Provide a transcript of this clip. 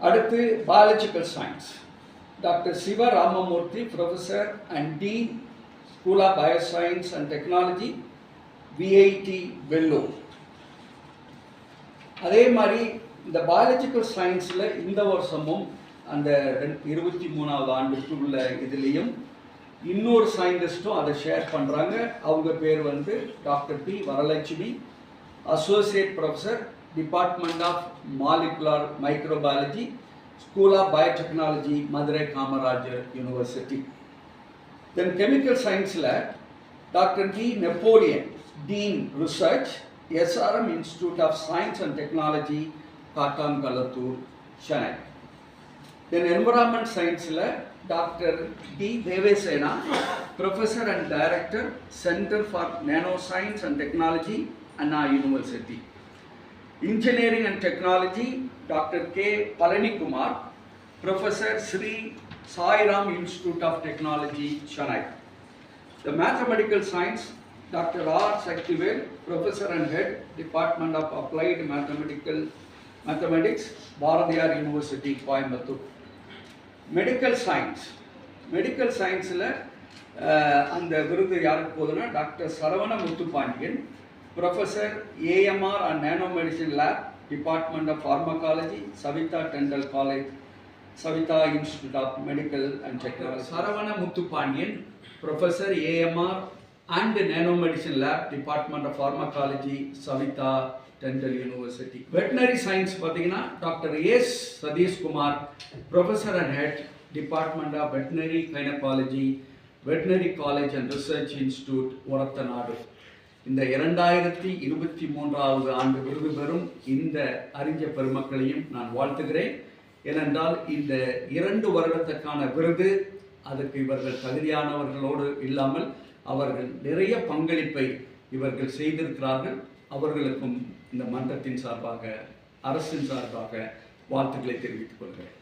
அடுத்து biological science doctor Siva Ramamoorthy professor and dean school of bioscience and technology VIT Vellore அதே மாதிரி இந்த biological சயின்ஸில் இந்த வருஷமும் அந்த ரெண்- இருபத்தி மூணாவது ஆண்டுக்கு உள்ள இதுலேயும் இன்னொரு சயின்டிஸ்ட்டும் அதை ஷேர் பண்ணுறாங்க அவங்க பேர் வந்து doctor P Varalakshmi associate professor Department of Molecular Microbiology, School of Biotechnology, Madurai Kamaraj University. Then Chemical Science Lab, Dr. D. Napoleon, Dean Research, SRM Institute of Science and Technology, Katan Kalatur, Chennai. Then Environment Science Lab, Dr. D. Devesena, Professor and Director, Center for Nanoscience and Technology, Anna University. Engineering and technology doctor K Palanikumar professor Sri Sairam institute of technology Chennai The mathematical science, Dr. R. Saktivel, Professor and Head, Department of Applied Mathematical Mathematics, Bharatiyar University, Coimbatore. Medical science medical சயின்ஸில் அந்த விருது யாருக்கு போகுதுன்னா doctor Saravana Muthupandian professor AMR and nano medicine lab department of pharmacology Saveetha dental college Saveetha institute of medical and technology Saravana Muthupandian professor AMR and nano medicine lab department of pharmacology Saveetha dental university veterinary science பார்த்தீங்கன்னா doctor S Satheeshkumar professor and head department of veterinary gynaecology veterinary college and research institute Orathanadu இந்த இரண்டாயிரத்தி இருபத்தி மூன்றாவது ஆண்டு விருது பெறும் இந்த அறிஞ பெருமக்களையும் நான் வாழ்த்துகிறேன். ஏனென்றால் இந்த இரண்டு வருடத்துக்கான விருது அதுக்கு இவர்கள் தகுதியானவர்களோடு இல்லாமல் அவர்கள் நிறைய பங்களிப்பை இவர்கள் செய்திருக்கிறார்கள். அவர்களுக்கும் இந்த மன்றத்தின் சார்பாக அரசின் சார்பாக வாழ்த்துக்களை தெரிவித்துக் கொள்கிறேன்.